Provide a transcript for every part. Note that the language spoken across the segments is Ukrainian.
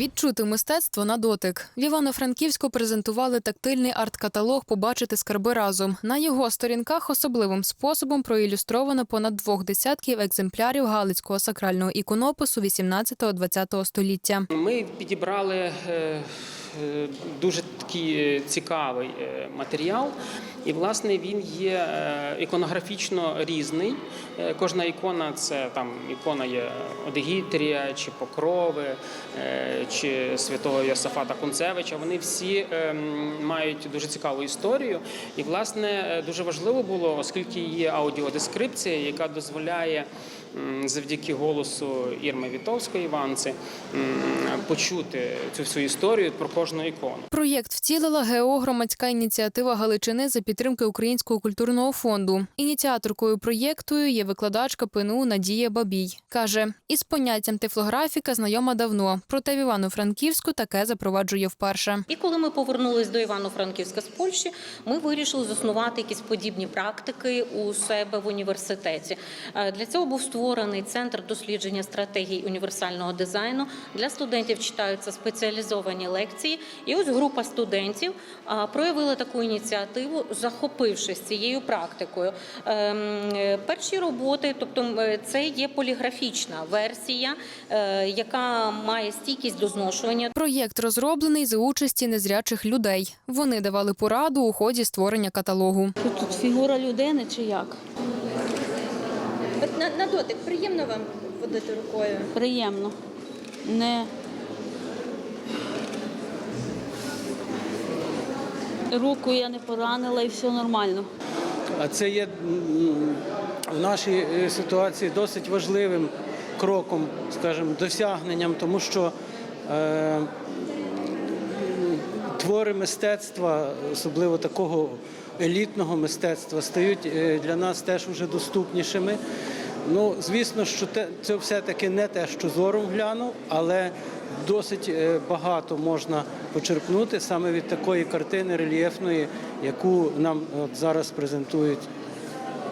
Відчути мистецтво на дотик. В Івано-Франківську презентували тактильний арт-каталог Побачити скарби разом. На його сторінках особливим способом проілюстровано понад двох десятків екземплярів галицького сакрального іконопису 18-20 століття. Ми підібрали е, дуже такий е, цікавий е, матеріал, і власне він є е, іконографічно різний. Е, Кожна ікона це там ікона є Одегітрія чи Покрови, е, чи святого Йосафата Кунцевича. Вони всі мають дуже цікаву історію. І, власне, е, дуже важливо було, оскільки є аудіодескрипція, яка дозволяє завдяки голосу Ірми Вітовської Іванці почути цю всю історію про кожну ікону. Проєкт втілила ГО громадська ініціатива Галичини за підтримки Українського культурного фонду. Ініціаторкою проєкту є викладачка ПНУ Надія Бабій. Каже, із поняттям тифлографіка знайома давно, проте в Івано-Франківську таке запроваджує вперше. І коли ми повернулись до Івано-Франківська з Польщі, ми вирішили заснувати якісь подібні практики у себе в університеті. Е, Для цього був створений центр дослідження стратегій універсального дизайну. Для студентів читаються спеціалізовані лекції. І ось група студентів проявила таку ініціативу, захопившись цією практикою. Ем, е, Перші роботи, тобто це є поліграфічна версія, е, яка має стійкість до зношування. Проєкт розроблений за участі незрячих людей. Вони давали пораду у ході створення каталогу. Тут фігура людини чи як? От на, на дотик приємно вам водити рукою? Приємно. Не руку я не поранила і все нормально. А це є в нашій е, ситуації досить важливим кроком, скажімо, досягненням, тому що е, твори мистецтва, особливо такого елітного мистецтва, стають е, для нас теж вже доступнішими. Ну, звісно, що це все-таки не те, що зором глянув, але досить е, багато можна почерпнути саме від такої картини рельєфної, яку нам от зараз презентують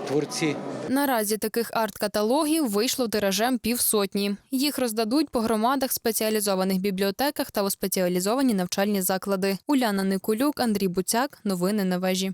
творці. Наразі таких арт-каталогів вийшло тиражем півсотні. Їх роздадуть по громадах, спеціалізованих бібліотеках та у спеціалізовані навчальні заклади. Уляна Никулюк, Андрій Буцяк. Новини на вежі.